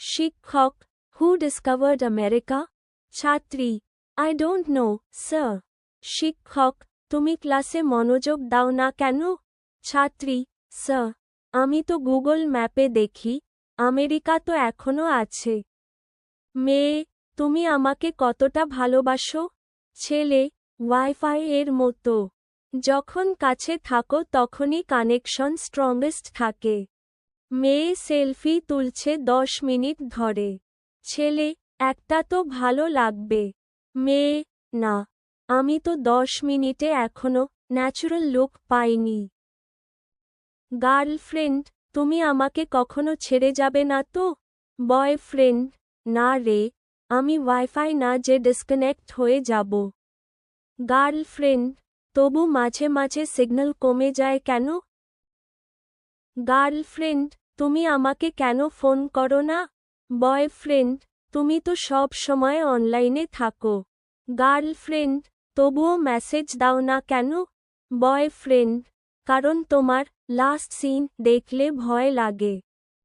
শিক্ষক who discovered America ছাত্রী I don't know sir শিক্ষক, তুমি ক্লাসে মনোযোগ দাও না কেন? ছাত্রী স্যার আমি তো গুগল ম্যাপে দেখি আমেরিকা তো এখনও আছে। মেয়ে, তুমি আমাকে কতটা ভালোবাসো? ছেলে ওয়াইফাই এর মতো। যখন কাছে থাকো তখনই কানেকশন স্ট্রংগেস্ট থাকে। মেয়ে সেলফি তুলছে দশ মিনিট ধরে। ছেলে, একটা তো ভালো লাগবে। মেয়ে, না, আমি তো দশ মিনিটে এখনও ন্যাচুরাল লুক পাইনি। গার্লফ্রেন্ড, তুমি আমাকে কখনো ছেড়ে যাবে না তো? বয়ফ্রেন্ড, না রে, আমি ওয়াইফাই না যে ডিসকানেক্ট হয়ে যাব। গার্লফ্রেন্ড, তবু মাঝে মাঝে সিগন্যাল কমে যায় কেন? গার্লফ্রেন্ড তুমি আমাকে কেন ফোন করো না? বয়ফ্রেন্ড, তুমি তো সব সময় অনলাইনে থাকো। গার্লফ্রেন্ড, তবুও মেসেজ দাও না কেন? বয়ফ্রেন্ড, কারণ তোমার লাস্ট সিন দেখলে ভয় লাগে।